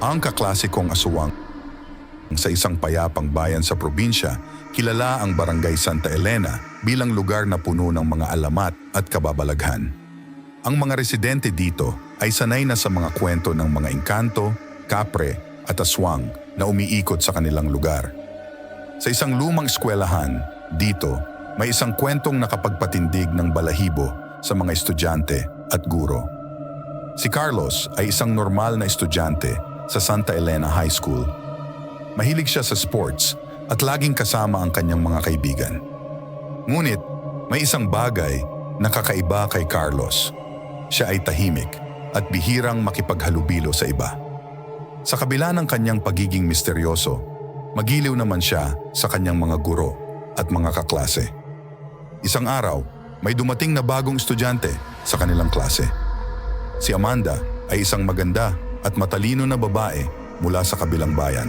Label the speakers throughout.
Speaker 1: Ang kaklasikong aswang sa isang payapang bayan sa probinsya, kilala ang Barangay Santa Elena bilang lugar na puno ng mga alamat at kababalaghan. Ang mga residente dito ay sanay na sa mga kwento ng mga engkanto, kapre at aswang na umiikot sa kanilang lugar. Sa isang lumang eskwelahan, dito, may isang kwentong nakapagpatindig ng balahibo sa mga estudyante at guro. Si Carlos ay isang normal na estudyante sa Santa Elena High School. Mahilig siya sa sports at laging kasama ang kanyang mga kaibigan. Ngunit may isang bagay na kakaiba kay Carlos. Siya ay tahimik at bihirang makipaghalubilo sa iba. Sa kabila ng kanyang pagiging misteryoso, magiliw naman siya sa kanyang mga guro at mga kaklase. Isang araw, may dumating na bagong estudyante sa kanilang klase. Si Amanda ay isang maganda at matalino na babae mula sa kabilang bayan.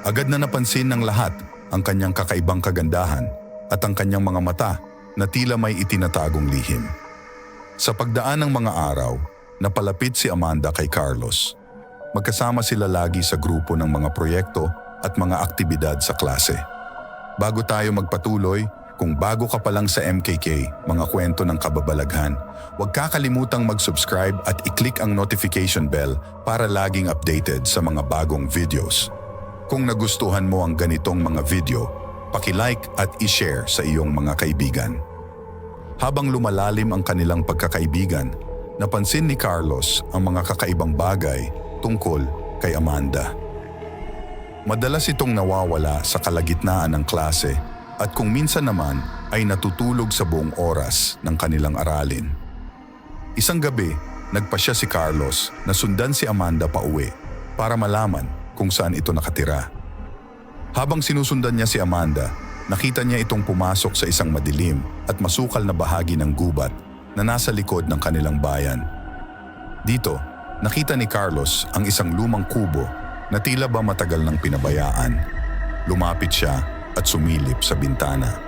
Speaker 1: Agad na napansin ng lahat ang kanyang kakaibang kagandahan at ang kanyang mga mata na tila may itinatagong lihim. Sa pagdaan ng mga araw, napalapit si Amanda kay Carlos. Magkasama sila lagi sa grupo ng mga proyekto at mga aktibidad sa klase. Bago tayo magpatuloy, kung bago ka pa lang sa MKK, mga kwento ng kababalaghan, huwag kakalimutang mag-subscribe at i-click ang notification bell para laging updated sa mga bagong videos. Kung nagustuhan mo ang ganitong mga video, paki-like at i-share sa iyong mga kaibigan. Habang lumalalim ang kanilang pagkakaibigan, napansin ni Carlos ang mga kakaibang bagay tungkol kay Amanda. Madalas itong nawawala sa kalagitnaan ng klase at kung minsan naman ay natutulog sa buong oras ng kanilang aralin. Isang gabi, nagpasya si Carlos na sundan si Amanda pa uwi para malaman kung saan ito nakatira. Habang sinusundan niya si Amanda, nakita niya itong pumasok sa isang madilim at masukal na bahagi ng gubat na nasa likod ng kanilang bayan. Dito, nakita ni Carlos ang isang lumang kubo na tila ba matagal nang pinabayaan. Lumapit siya at sumilip sa bintana.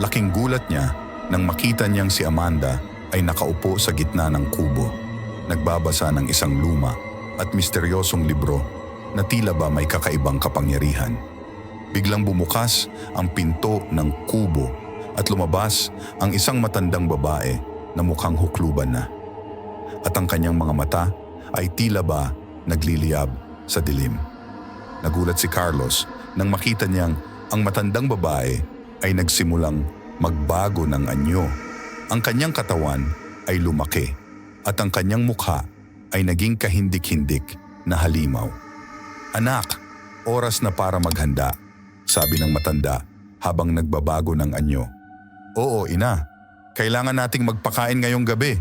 Speaker 1: Laking gulat niya nang makita niyang si Amanda ay nakaupo sa gitna ng kubo, nagbabasa ng isang luma at misteryosong libro na tila ba may kakaibang kapangyarihan. Biglang bumukas ang pinto ng kubo at lumabas ang isang matandang babae na mukhang hukluban na. At ang kanyang mga mata ay tila ba nagliliyab sa dilim. Nagulat si Carlos nang makita niyang ang matandang babae ay nagsimulang magbago ng anyo. Ang kanyang katawan ay lumaki at ang kanyang mukha ay naging kahindik-hindik na halimaw. Anak, oras na para maghanda, sabi ng matanda habang nagbabago ng anyo. Oo, ina. Kailangan nating magpakain ngayong gabi,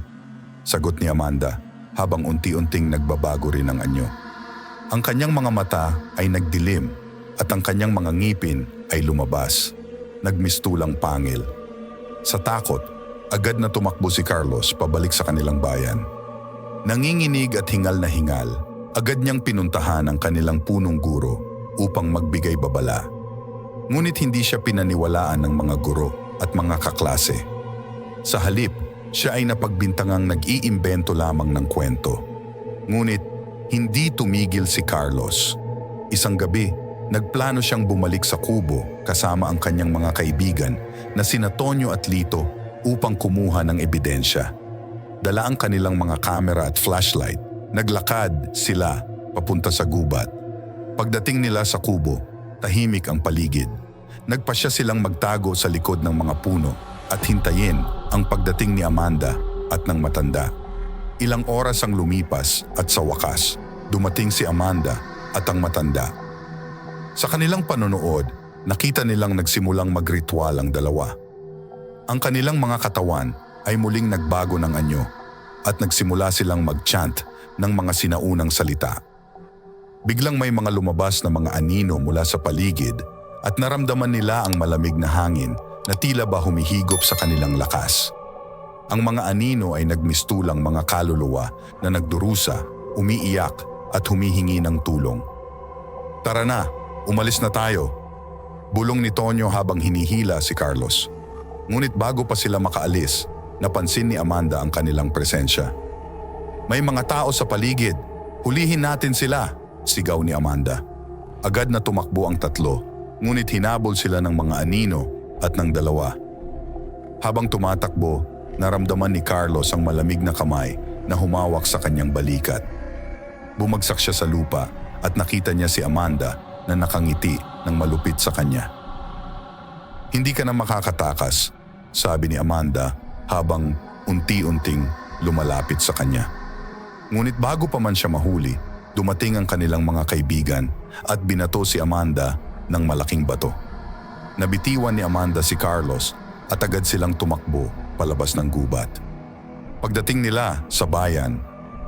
Speaker 1: sagot ni Amanda habang unti-unting nagbabago rin ang anyo. Ang kanyang mga mata ay nagdilim at ang kanyang mga ngipin ay lumabas, nagmistulang pangil. Sa takot, agad na tumakbo si Carlos pabalik sa kanilang bayan. Nanginginig at hingal na hingal, agad niyang pinuntahan ang kanilang punong guro upang magbigay babala. Ngunit hindi siya pinaniwalaan ng mga guro at mga kaklase. Sa halip, siya ay napagbintangang nag-iimbento lamang ng kwento. Ngunit hindi tumigil si Carlos. Isang gabi, nagplano siyang bumalik sa kubo kasama ang kanyang mga kaibigan na sina Tonyo at Lito upang kumuha ng ebidensya. Dala ang kanilang mga kamera at flashlight. Naglakad sila papunta sa gubat. Pagdating nila sa kubo, tahimik ang paligid. Nagpasya silang magtago sa likod ng mga puno at hintayin ang pagdating ni Amanda at ng matanda. Ilang oras ang lumipas at sa wakas, dumating si Amanda at ang matanda. Sa kanilang panonood, nakita nilang nagsimulang magritual ang dalawa. Ang kanilang mga katawan ay muling nagbago ng anyo at nagsimula silang mag-chant ng mga sinaunang salita. Biglang may mga lumabas na mga anino mula sa paligid at naramdaman nila ang malamig na hangin na tila ba humihigop sa kanilang lakas. Ang mga anino ay nagmistulang mga kaluluwa na nagdurusa, umiiyak at humihingi ng tulong. Tara na, umalis na tayo. Bulong ni Tonyo habang hinihila si Carlos. Ngunit bago pa sila makaalis, napansin ni Amanda ang kanilang presensya. May mga tao sa paligid, hulihin natin sila, Sigaw ni Amanda. Agad na tumakbo ang tatlo, ngunit hinabol sila ng mga anino at ng dalawa. Habang tumatakbo, naramdaman ni Carlos ang malamig na kamay na humawak sa kanyang balikat. Bumagsak siya sa lupa at nakita niya si Amanda na nakangiti ng malupit sa kanya. Hindi ka na makakatakas, sabi ni Amanda habang unti-unting lumalapit sa kanya. Ngunit bago pa man siya mahuli, dumating ang kanilang mga kaibigan at binato si Amanda ng malaking bato. Nabitiwan ni Amanda si Carlos at agad silang tumakbo palabas ng gubat. Pagdating nila sa bayan,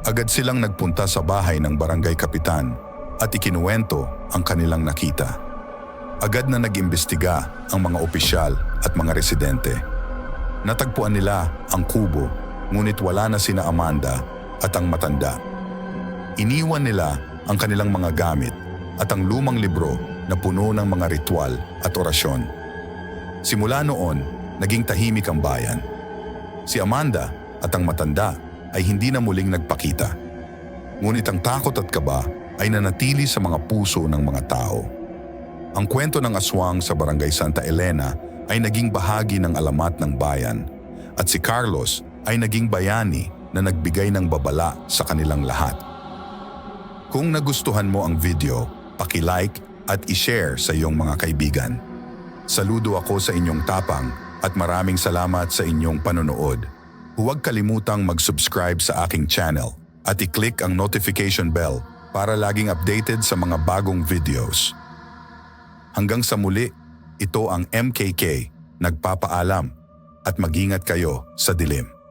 Speaker 1: agad silang nagpunta sa bahay ng barangay kapitan at ikinuwento ang kanilang nakita. Agad na nag-imbestiga ang mga opisyal at mga residente. Natagpuan nila ang kubo ngunit wala na sina Amanda at ang matanda. Iniwan nila ang kanilang mga gamit at ang lumang libro na puno ng mga ritual at orasyon. Simula noon, naging tahimik ang bayan. Si Amanda at ang matanda ay hindi na muling nagpakita. Ngunit ang takot at kaba ay nanatili sa mga puso ng mga tao. Ang kwento ng aswang sa barangay Santa Elena ay naging bahagi ng alamat ng bayan at si Carlos ay naging bayani na nagbigay ng babala sa kanilang lahat. Kung nagustuhan mo ang video, paki-like at i-share sa iyong mga kaibigan. Saludo ako sa inyong tapang at maraming salamat sa inyong panonood. Huwag kalimutang mag-subscribe sa aking channel at i-click ang notification bell para laging updated sa mga bagong videos. Hanggang sa muli, ito ang MKK, nagpapaalam at magingat kayo sa dilim.